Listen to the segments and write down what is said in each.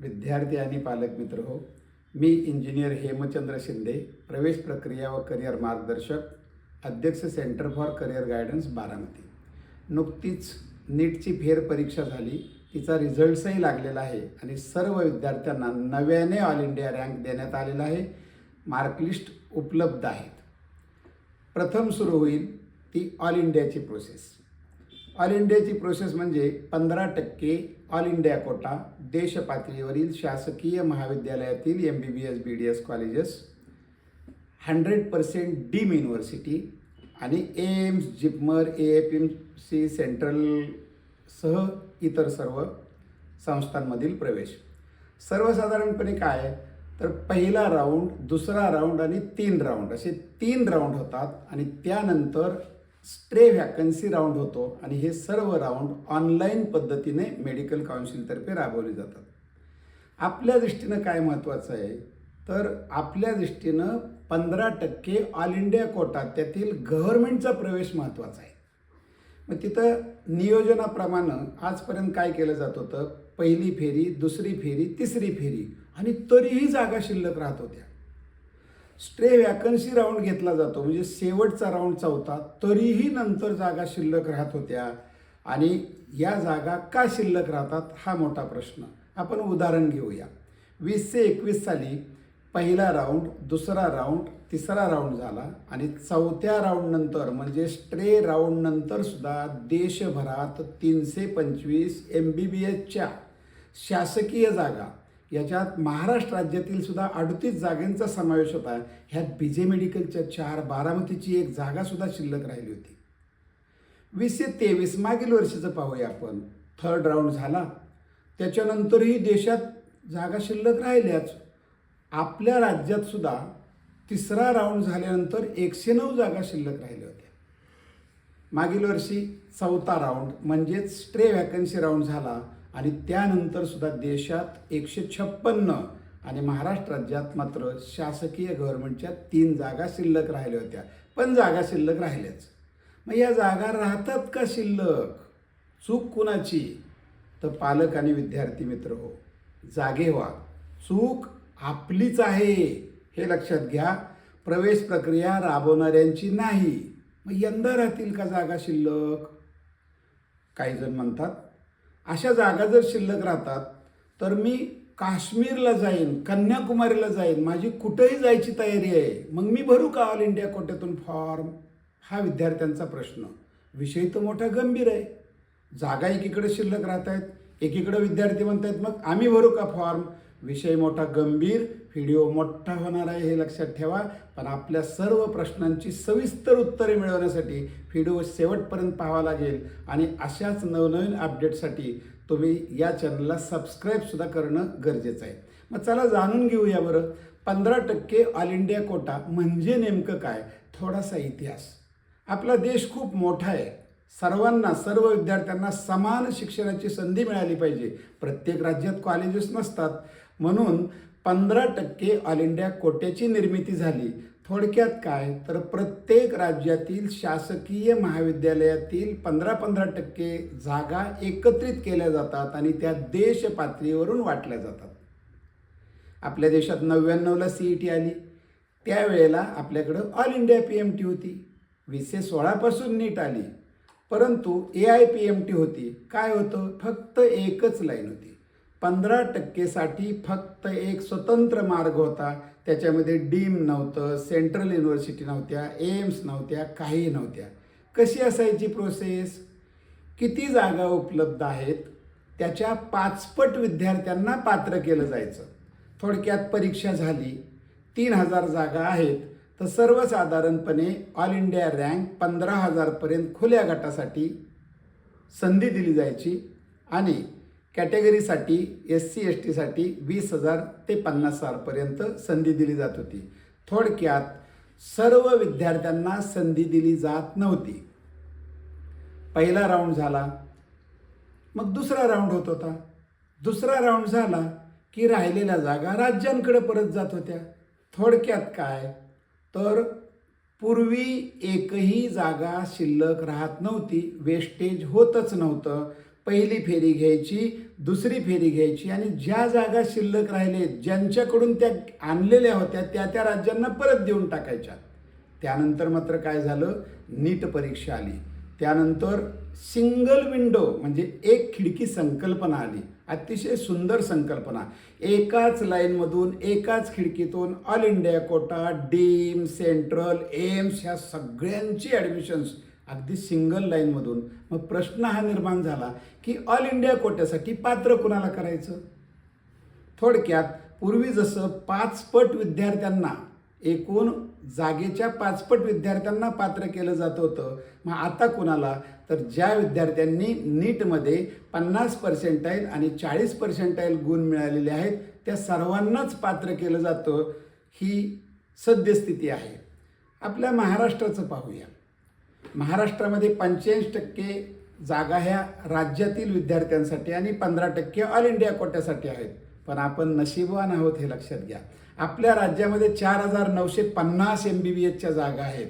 विद्यार्थी आणि पालक मित्र हो मी इंजिनियर हेमचंद्र शिंदे प्रवेश प्रक्रिया व करिअर मार्गदर्शक अध्यक्ष centre for career guidance Baramati. नुकतीच नीटची फेरपरीक्षा झाली तिचा रिझल्ट्सही लागलेला आहे आणि सर्व विद्यार्थ्यांना नव्याने ऑल इंडिया रँक देण्यात आलेला आहे मार्कलिस्ट उपलब्ध आहेत. प्रथम सुरू होईल ती ऑल इंडियाची प्रोसेस. ऑल इंडियाची प्रोसेस म्हणजे पंधरा टक्के ऑल इंडिया कोटा देश पातळीवरील शासकीय महाविद्यालयातील M B B S B D S colleges hundred percent deemed university आणि AIIMS JIPMER A F M C central सह इतर सर्व संस्थांमधील प्रवेश. सर्वसाधारणपणे काय? आहे, तर पहिला राऊंड दुसरा राऊंड आणि तीन राऊंड असे तीन राऊंड होतात आणि त्यानंतर स्ट्रे व्हॅकन्सी राऊंड होतो आणि हे सर्व राऊंड ऑनलाईन पद्धतीने मेडिकल काउन्सिलतर्फे राबवले जातात. आपल्या दृष्टीनं काय महत्त्वाचं आहे? तर आपल्या दृष्टीनं पंधरा टक्के ऑल इंडिया कोटा त्यातील गव्हर्मेंटचा प्रवेश महत्त्वाचा आहे. मग तिथं नियोजनाप्रमाणे आजपर्यंत काय केलं जात होतं? पहिली फेरी दुसरी फेरी तिसरी फेरी आणि तरीही जागा शिल्लक राहत होत्या. स्ट्रे वॅकन्सी राऊंड घेतला जातो. म्हणजे शेवटचा राऊंड चौथा तरीही नंतर जागा शिल्लक राहत होत्या. आणि या जागा का शिल्लक राहतात हा मोठा प्रश्न. आपण उदाहरण घेऊया. वीसशे एकवीस साली पहिला राऊंड दुसरा राऊंड तिसरा राऊंड झाला आणि चौथ्या राऊंडनंतर म्हणजे स्ट्रे राऊंडनंतरसुद्धा देशभरात तीनशे पंचवीस एम बी बी एसच्या शासकीय जागा याच्यात महाराष्ट्र राज्यातील सुद्धा अडतीस जागांचा समावेश होता. ह्यात बी जे मेडिकलच्या चार बारामतीची एक जागा सुद्धा शिल्लक राहिली होती. वीसशे तेवीस मागील वर्षीचं पाहूया आपण. थर्ड राऊंड झाला. त्याच्यानंतरही देशात जागा शिल्लक राहिल्याच. आपल्या राज्यात सुद्धा तिसरा राऊंड झाल्यानंतर एकशे नऊ जागा शिल्लक राहिल्या होत्या. मागील वर्षी चौथा राऊंड म्हणजेच स्ट्रे व्हॅकन्सी राऊंड झाला. आणि त्यानंतर सुद्धा देशात एकशे छप्पन्न आणि महाराष्ट्र राज्यात मात्र शासकीय गव्हर्नमेंटच्या तीन जागा शिल्लक राहिल्या होत्या. पण जागा शिल्लक राहिल्याच. मग या जागा राहतात का शिल्लक? चूक कुणाची? तर पालक आणि विद्यार्थी मित्र हो जागे व्हा. चूक आपलीच आहे हे लक्षात घ्या. प्रवेश प्रक्रिया राबवणाऱ्यांची नाही. मग यंदा राहतील का जागा शिल्लक? काही जण म्हणतात अशा जागा जर शिल्लक राहतात तर मी काश्मीरला जाईन कन्याकुमारीला जाईन. माझी कुठेही जायची तयारी आहे. मग मी भरू का ऑल इंडिया कोट्यातून फॉर्म हा विद्यार्थ्यांचा प्रश्न. विषय तर मोठा गंभीर आहे. जागा एकीकडे शिल्लक राहत आहेत एकीकडे विद्यार्थी म्हणत आहेत मग आम्ही भरू का फॉर्म विषय मोठा गंभीर व्हिडिओ मोठा होणार आहे हे लक्षात ठेवा. पण आपल्या सर्व प्रश्नांची सविस्तर उत्तरे मिळवण्यासाठी व्हिडिओ शेवटपर्यंत पाहावा लागेल. आणि अशाच नवनवीन अपडेटसाठी तुम्ही या चॅनलला सबस्क्राईबसुद्धा करणं गरजेचं आहे. मग चला जाणून घेऊया बरं. पंधरा टक्के ऑल इंडिया कोटा म्हणजे नेमकं काय? थोडासा इतिहास. आपला देश खूप मोठा आहे. सर्वांना सर्व विद्यार्थ्यांना समान शिक्षणाची संधी मिळाली पाहिजे. प्रत्येक राज्यात कॉलेजेस नसतात. म्हणून पंधरा टक्के ऑल इंडिया कोट्याची निर्मिती झाली. थोडक्यात काय? तर प्रत्येक राज्यातील शासकीय महाविद्यालयातील पंधरा पंधरा टक्के जागा एकत्रित केल्या जातात आणि त्या देश पातळीवरून वाटल्या जातात. आपल्या देशात नव्याण्णवला सी ई टी आली. त्यावेळेला आपल्याकडं all India P M T होती. वीसशे सोळापासून नीट आली. परंतु A I P M T होती. काय होतं? फक्त एकच लाईन होती. पंधरा टक्केसाठी फक्त एक स्वतंत्र मार्ग होता. त्याच्यामध्ये डीम नव्हतं सेंट्रल युनिव्हर्सिटी नव्हत्या एम्स नव्हत्या काही नव्हत्या. कशी असायची प्रोसेस? किती जागा उपलब्ध आहेत? त्याच्या पाचपट विद्यार्थ्यांना पात्र केलं जायचं. थोडक्यात परीक्षा झाली. तीन हजार जागा आहेत. तर सर्वसाधारणपणे ऑल इंडिया रँक पंधरा हजारपर्यंत खुल्या गटासाठी संधी दिली जायची आणि कॅटेगरीसाठी एस सी एस टीसाठी वीस हजार ते पन्नास हजारपर्यंत संधी दिली जात होती. थोडक्यात सर्व विद्यार्थ्यांना संधी दिली जात नव्हती. पहिला राऊंड झाला. मग दुसरा राऊंड होत होता. दुसरा राऊंड झाला की राहिलेल्या जागा राज्यांकडे परत जात होत्या. थोडक्यात काय? तर पूर्वी एकही जागा शिल्लक राहत नव्हती. वेस्टेज होतच नव्हतं. पहिली फेरी घ्यायची दुसरी फेरी घ्यायची आणि ज्या जागा शिल्लक राहिले ज्यांच्याकडून त्या आणलेल्या होत्या त्या त्या राज्यांना परत देऊन टाकायच्या. त्यानंतर मात्र काय झालं? नीट परीक्षा आली. त्यानंतर सिंगल विंडो म्हणजे एक खिडकी संकल्पना आली. अतिशय सुंदर संकल्पना. एकाच लाईनमधून एकाच खिडकीतून all India quota deemed central AIIMS ह्या सगळ्यांची ॲडमिशन्स अगदी सिंगल लाईनमधून मग प्रश्न हा निर्माण झाला की ऑल इंडिया कोट्यासाठी पात्र कुणाला करायचं? थोडक्यात पूर्वी जसं पाचपट विद्यार्थ्यांना एकूण जागेच्या पाचपट विद्यार्थ्यांना पात्र केलं जात होतं मग आता कुणाला? तर ज्या विद्यार्थ्यांनी नीटमध्ये पन्नास पर्सेंटाईल आणि चाळीस पर्सेंटाईल गुण मिळालेले आहेत त्या सर्वांनाच पात्र केलं जातं ही सद्यस्थिती आहे. आपल्या महाराष्ट्राचं पाहूया. महाराष्ट्रामध्ये पंच्याऐंशी टक्के जागा ह्या राज्यातील विद्यार्थ्यांसाठी आणि पंधरा टक्के ऑल इंडिया कोट्यासाठी आहेत. पण आपण नशीबवान आहोत हे लक्षात घ्या. आपल्या राज्यामध्ये चार हजार नऊशे पन्नास एम बी बी एसच्या जागा आहेत.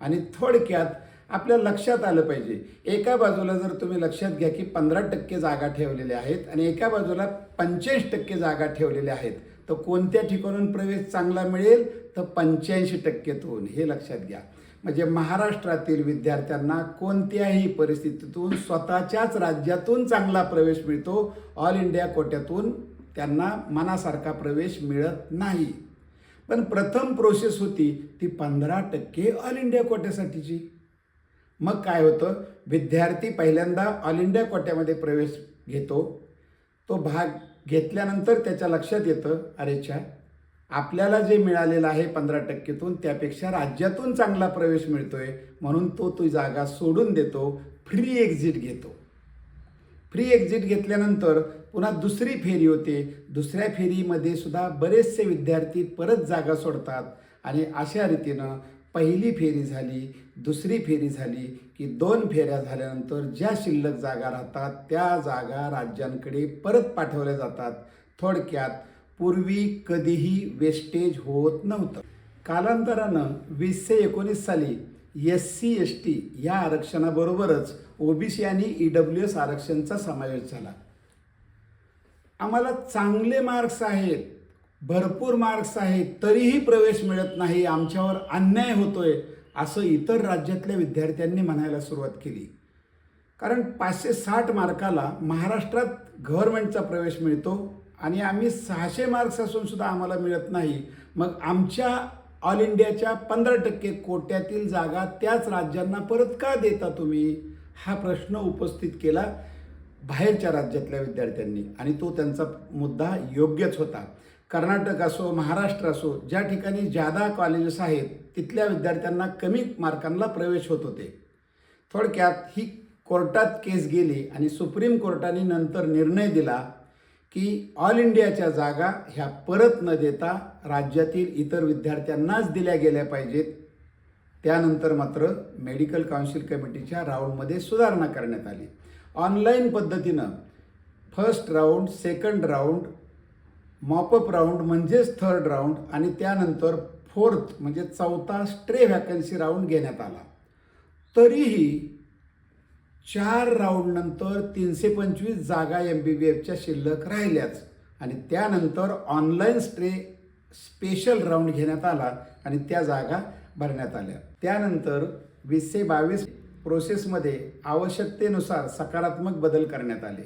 आणि थोडक्यात आपल्या लक्षात आलं पाहिजे. एका बाजूला जर तुम्ही लक्षात घ्या की पंधरा टक्के जागा ठेवलेल्या आहेत आणि एका बाजूला पंच्याऐंशी टक्के जागा ठेवलेल्या आहेत तर कोणत्या ठिकाणून प्रवेश चांगला मिळेल? तर पंच्याऐंशी टक्केतून. हे लक्षात घ्या. म्हणजे महाराष्ट्रातील विद्यार्थ्यांना कोणत्याही परिस्थितीतून स्वतःच्याच राज्यातून चांगला प्रवेश मिळतो. ऑल इंडिया कोट्यातून त्यांना मनासारखा प्रवेश मिळत नाही. पण प्रथम प्रोसेस होती ती पंधरा टक्के ऑल इंडिया कोट्यासाठीची. मग काय होतं? विद्यार्थी पहिल्यांदा ऑल इंडिया कोट्यामध्ये प्रवेश घेतो. तो भाग घेतल्यानंतर त्याच्या लक्षात येतं अरेच्छा आपल्याला जे मिळालेलं आहे पंधरा टक्केतून त्यापेक्षा राज्यातून चांगला प्रवेश मिळतोय म्हणून तो ती जागा सोडून देतो फ्री एक्झिट घेतो. फ्री एक्झिट घेतल्यानंतर पुन्हा दुसरी फेरी होते. दुसऱ्या फेरीमध्ये सुद्धा बरेचसे विद्यार्थी परत जागा सोडतात आणि अशा रीतीनं पहिली फेरी झाली दुसरी फेरी झाली की दोन फेऱ्या झाल्यानंतर ज्या शिल्लक जागा राहतात त्या जागा राज्यांकडे परत पाठवल्या जातात. थोडक्यात पूर्वी कधीही वेस्टेज होत नव्हतं. कालांतरानं वीसशे एकोणीस साली एस सी एस टी या आरक्षणाबरोबरच ओबीसी आणि ई डब्ल्यू एस आरक्षणचा समावेश झाला. आम्हाला चांगले मार्क्स आहेत भरपूर मार्क्स आहेत तरीही प्रवेश मिळत नाही आमच्यावर अन्याय होतोय असं इतर राज्यातल्या विद्यार्थ्यांनी म्हणायला सुरुवात केली. कारण पाचशे साठ मार्काला महाराष्ट्रात गव्हर्नमेंटचा प्रवेश मिळतो आणि आम्ही सहाशे मार्क्स असून सुद्धा आम्हाला मिळत नाही. मग आमच्या ऑल इंडियाच्या पंधरा टक्के कोट्यातील जागा त्याच राज्यांना परत का देता तुम्ही? हा प्रश्न उपस्थित केला बाहेरच्या राज्यातल्या विद्यार्थ्यांनी. आणि तो त्यांचा मुद्दा योग्यच होता. कर्नाटक असो महाराष्ट्र असो ज्या ठिकाणी जादा कॉलेजेस आहेत तिथल्या विद्यार्थ्यांना कमी मार्कांना प्रवेश होत होते. थोडक्यात ही कोर्टात केस गेली आणि सुप्रीम कोर्टाने नंतर निर्णय दिला की ऑल इंडियाच्या जागा ह्या परत न देता राज्यातील इतर विद्यार्थ्यांनाच दिल्या गेल्या पाहिजेत. त्यानंतर मात्र मेडिकल काउन्सिल कमिटीच्या राऊंडमध्ये सुधारणा करण्यात आली. ऑनलाईन पद्धतीनं first round second round mop up round म्हणजेच थर्ड राऊंड आणि त्यानंतर फोर्थ म्हणजे चौथा स्ट्रे व्हॅकन्सी राऊंड घेण्यात आला. तरीही चार राऊंडनंतर तीनशे पंचवीस जागा एम बी बी एफच्या शिल्लक राहिल्याच. आणि त्यानंतर ऑनलाईन स्ट्रे स्पेशल राऊंड घेण्यात आला आणि त्या जागा भरण्यात आल्या. त्यानंतर वीसशे बावीस प्रोसेसमध्ये आवश्यकतेनुसार सकारात्मक बदल करण्यात आले.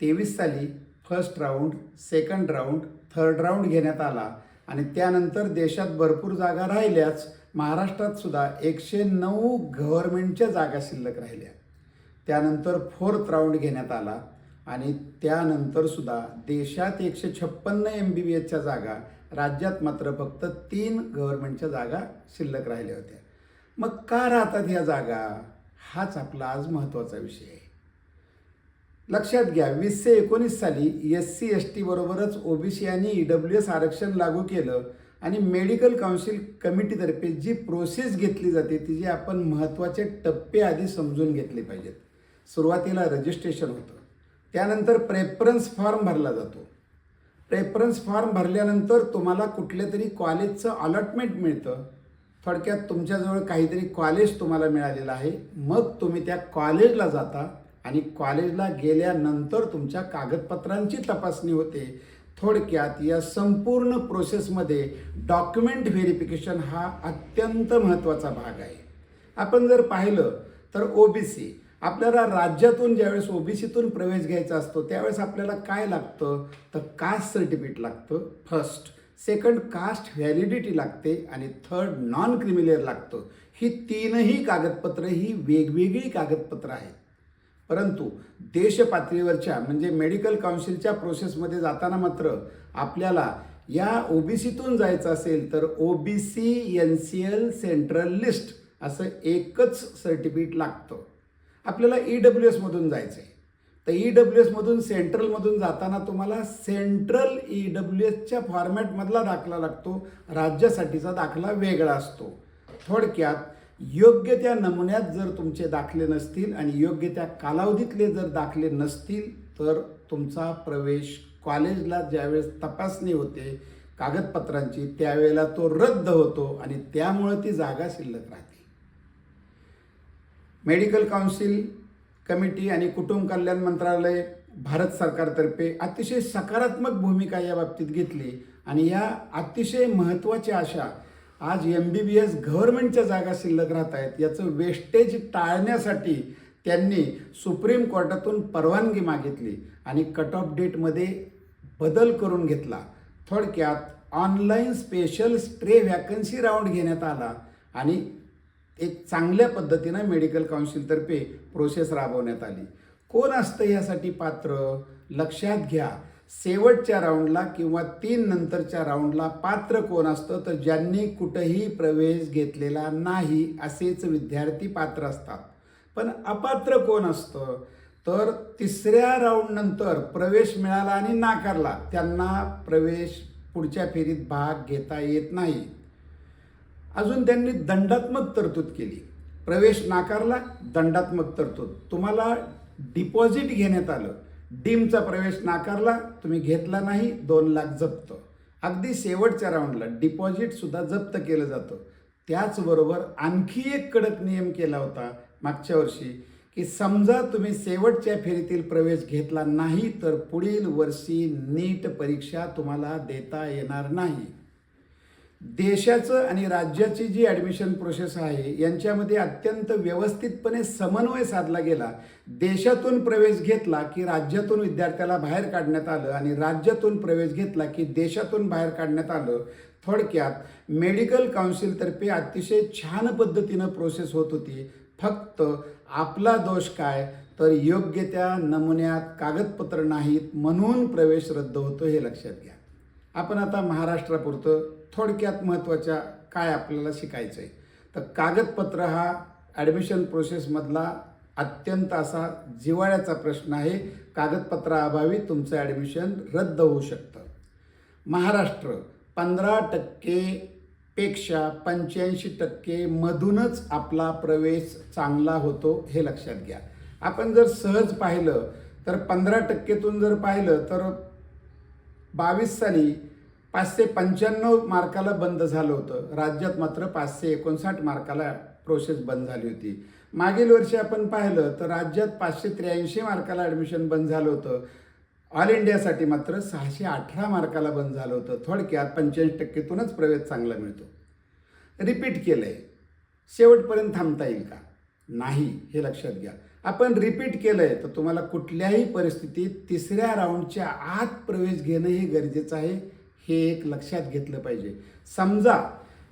तेवीस साली first round second round third round घेण्यात आला. आणि त्यानंतर देशात भरपूर जागा राहिल्याच. महाराष्ट्रात सुद्धा एकशे नऊ गव्हर्मेंटच्या जागा शिल्लक राहिल्या. त्यानंतर फोर्थ राऊंड घेण्यात आला आणि त्यानंतर सुद्धा देशात एकशे छप्पन्न एम बी बी एसच्या जागा राज्यात मात्र फक्त तीन गव्हर्नमेंटच्या जागा शिल्लक राहिल्या होत्या. मग का राहतात ह्या जागा? हाच आपला आज महत्त्वाचा विषय आहे. लक्षात घ्या वीसशे एकोणीस साली एस सी एस टी बरोबरच ओबीसी आणि ई डब्ल्यू एस आरक्षण लागू केलं आणि मेडिकल काउन्सिल कमिटीतर्फे जी प्रोसेस घेतली जाते तिचे आपण महत्त्वाचे टप्पे आधी समजून घेतले पाहिजेत. सुरुवातीला रजिस्ट्रेशन होतं. त्यानंतर प्रेफरन्स फॉर्म भरला जातो. प्रेफरन्स फॉर्म भरल्यानंतर तुम्हाला कुठल्या तरी कॉलेजचं अलॉटमेंट मिळतं. थोडक्यात तुमच्याजवळ काहीतरी कॉलेज तुम्हाला मिळालेलं आहे. मग तुम्ही त्या कॉलेजला जाता आणि कॉलेजला गेल्यानंतर तुमच्या कागदपत्रांची तपासणी होते. थोडक्यात या संपूर्ण प्रोसेसमध्ये डॉक्युमेंट व्हेरिफिकेशन हा अत्यंत महत्त्वाचा भाग आहे. आपण जर पाहिलं तर ओ बी सी आपल्याला राज्यातून ज्यावेळेस ओबीसीतून प्रवेश घ्यायचा असतो त्यावेळेस आपल्याला काय लागतं? तर कास्ट सर्टिफिकेट लागतं फर्स्ट सेकंड कास्ट व्हॅलिडिटी लागते आणि थर्ड नॉन क्रिमिलियर लागतं. ही तीनही कागदपत्रं ही वेगवेगळी कागदपत्रं आहेत. परंतु देश पातळीवरच्या म्हणजे मेडिकल काउन्सिलच्या प्रोसेसमध्ये जाताना मात्र आपल्याला या ओबीसीतून जायचं असेल तर OBC N C L central list असं एकच सर्टिफिकेट लागतं. आपल्याला ई डब्ल्यू एसमधून जायचं आहे तर ई डब्ल्यू एसमधून सेंट्रलमधून जाताना तुम्हाला सेंट्रल ई डब्ल्यू एसच्या फॉर्मॅटमधला दाखला लागतो. राज्यासाठीचा दाखला वेगळा असतो. थोडक्यात योग्य त्या नमुन्यात जर तुमचे दाखले नसतील आणि योग्य त्या कालावधीतले जर दाखले नसतील तर तुमचा प्रवेश कॉलेजला ज्यावेळेस तपासणी होते कागदपत्रांची त्यावेळेला तो रद्द होतो आणि त्यामुळं ती जागा शिल्लक राहते. मेडिकल काउन्सिल कमिटी आणि कुटुंब कल्याण मंत्रालय भारत सरकारतर्फे अतिशय सकारात्मक भूमिका या बाबतीत घेतली. आणि या अतिशय महत्त्वाच्या अशा आज एम बी बी एस गव्हर्नमेंटच्या जागा शिल्लक राहत आहेत याचं वेस्टेज टाळण्यासाठी त्यांनी सुप्रीम कोर्टातून परवानगी मागितली आणि कट ऑफ डेटमध्ये बदल करून घेतला. थोडक्यात online special stray vacancy round घेण्यात आला आणि एक चांगल्या पद्धतीनं मेडिकल काउन्सिलतर्फे प्रोसेस राबवण्यात आली. कोण असतं यासाठी पात्र? लक्षात घ्या. शेवटच्या राऊंडला किंवा तीन नंतरच्या राऊंडला पात्र कोण असतं? तर ज्यांनी कुठंही प्रवेश घेतलेला नाही असेच विद्यार्थी पात्र असतात. पण अपात्र कोण असतं? तर तिसऱ्या राऊंडनंतर प्रवेश मिळाला आणि नाकारला. त्यांना प्रवेश पुढच्या फेरीत भाग घेता येत नाही. अजून त्यांनी दंडात्मक तरतूद केली. प्रवेश नाकारला दंडात्मक तरतूद. तुम्हाला डिपॉझिट घेण्यात आलं. डीमचा प्रवेश नाकारला तुम्ही घेतला नाही दोन लाख जप्त. अगदी शेवटच्या राऊंडला डिपॉझिटसुद्धा जप्त केलं जातं. त्याचबरोबर आणखी एक कडक नियम केला होता मागच्या वर्षी की समजा तुम्ही शेवटच्या फेरीतील प्रवेश घेतला नाही तर पुढील वर्षी नीट परीक्षा तुम्हाला देता येणार नाही. देशाचं आणि राज्याची जी ॲडमिशन प्रोसेस आहे यांच्यामध्ये अत्यंत व्यवस्थितपणे समन्वय साधला गेला. देशातून प्रवेश घेतला की राज्यातून विद्यार्थ्याला बाहेर काढण्यात आलं आणि राज्यातून प्रवेश घेतला की देशातून बाहेर काढण्यात आलं थोडक्यात मेडिकल काउन्सिलतर्फे अतिशय छान पद्धतीनं प्रोसेस होत होती. फक्त आपला दोष काय? तर योग्य त्या नमुन्यात कागदपत्र नाहीत म्हणून प्रवेश रद्द होतो हे लक्षात घ्या. आपण आता महाराष्ट्रापुरतं थोडक्यात महत्त्वाच्या काय आपल्याला शिकायचं आहे. तर कागदपत्र हा ॲडमिशन प्रोसेसमधला अत्यंत असा जिव्हाळ्याचा प्रश्न आहे. कागदपत्राअभावी तुमचं ॲडमिशन रद्द होऊ शकतं. महाराष्ट्र पंधरा टक्के पेक्षा पंच्याऐंशी टक्के मधूनच आपला प्रवेश चांगला होतो हे लक्षात घ्या. आपण जर सहज पाहिलं तर पंधरा टक्केतून जर पाहिलं तर बावीस साली पाचशे पंच्याण्णव मार्काला बंद झालं होतं. राज्यात मात्र पाचशे एकोणसाठ मार्काला प्रोसेस बंद झाली होती. मागील वर्षी आपण पाहिलं तर राज्यात पाचशे त्र्याऐंशी मार्काला ॲडमिशन बंद झालं होतं. ऑल इंडियासाठी मात्र सहाशे अठरा मार्काला बंद झालं होतं. थोडक्यात पंच्याऐंशी टक्केतूनच प्रवेश चांगला मिळतो. रिपीट केलं आहे शेवटपर्यंत थांबता येईल का? नाही हे लक्षात घ्या. आपण रिपीट केलं आहे तर तुम्हाला कुठल्याही परिस्थितीत तिसऱ्या राऊंडच्या आत प्रवेश घेणं हे गरजेचं आहे. हे एक लक्षात घेतलं पाहिजे. समजा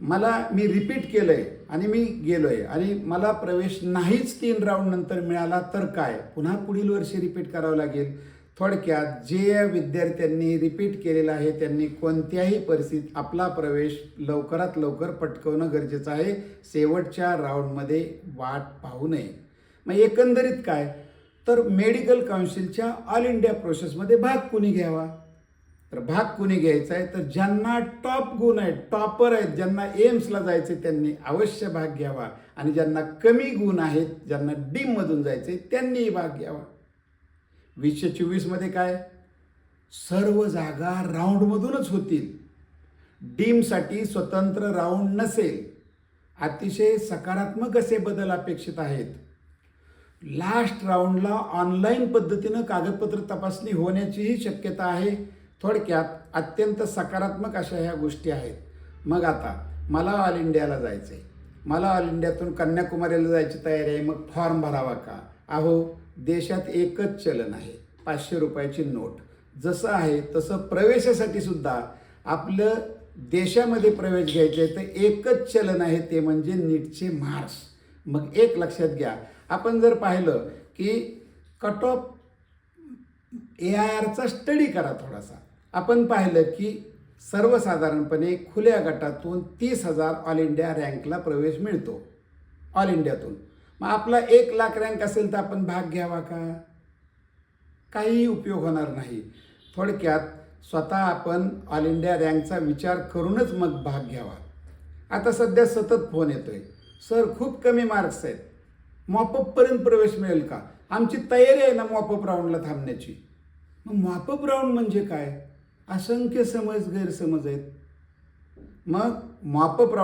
मला मी रिपीट केलं आहे आणि मी गेलो आहे आणि मला प्रवेश नाहीच तीन राऊंड नंतर मिळाला तर काय? पुन्हा पुढील वर्षी रिपीट करावं लागेल. थोडक्यात जे विद्यार्थ्यांनी रिपीट केलेलं आहे त्यांनी कोणत्याही परिस्थितीत आपला प्रवेश लवकरात लवकर पटकवणं गरजेचं आहे. शेवटच्या राऊंडमध्ये वाट पाहू नये. मग एकंदरीत काय? तर मेडिकल काउन्सिलच्या ऑल इंडिया प्रोसेसमध्ये भाग कुणी घ्यावा? तर भाग कुणी घ्यायचा आहे? तर ज्यांना टॉप गुण आहेत टॉपर आहेत ज्यांना एम्सला जायचे त्यांनी अवश्य भाग घ्यावा. आणि ज्यांना कमी गुण आहेत ज्यांना डीममधून जायचे त्यांनीही भाग घ्यावा. वीसशे चोवीसमध्ये काय? सर्व जागा राऊंडमधूनच होतील. डीमसाठी स्वतंत्र राऊंड नसेल. अतिशय सकारात्मक असे बदल अपेक्षित आहेत. लास्ट राऊंडला ऑनलाईन पद्धतीनं कागदपत्र तपासणी होण्याचीही शक्यता आहे. थोडक्यात अत्यंत सकारात्मक अशा ह्या गोष्टी आहेत. मग आता मला ऑल इंडियाला जायचं आहे मला ऑल इंडियातून कन्याकुमारीला जायची तयारी आहे. मग फॉर्म भरावा का? अहो देशात एकच चलन आहे. पाचशे रुपयाची नोट. जसं आहे तसं प्रवेशासाठी सुद्धा आपलं देशामध्ये प्रवेश घ्यायचे आहे तर एकच चलन आहे ते म्हणजे नीटचे मार्क्स मग एक लक्षात घ्या. आपण जर पाहिलं की कट ऑफ ए आय आरचा स्टडी करा थोडासा. आपण पाहिलं की सर्वसाधारणपणे खुल्या गटातून तीस हजार ऑल इंडिया रँकला प्रवेश मिळतो. ऑल इंडियातून मग आपला एक लाख रँक असेल तर आपण भाग घ्यावा का? काहीही उपयोग होणार नाही. थोडक्यात स्वतः आपण ऑल इंडिया रँकचा विचार करूनच मग भाग घ्यावा. आता सध्या सतत फोन येतोय. सर खूप कमी मार्क्स आहेत. मॉपअपपर्यंत प्रवेश मिळेल का? आमची तयारी आहे ना मॉपअप राऊंडला थांबण्याची. मग मॉपअप राऊंड म्हणजे काय? असंख्य समज गैरसमज आहेत. मग मॉपअप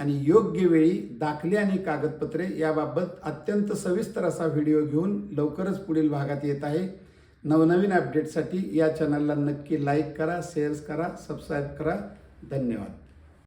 आणि योग्य वेळी दाखले आणि कागदपत्रे याबाबत अत्यंत सविस्तर असा व्हिडिओ घेऊन लवकरच पुढील भागात येत आहे. नवनवीन अपडेटसाठी या चॅनलला नक्की लाईक करा शेअर्स करा सबस्क्राईब करा. धन्यवाद.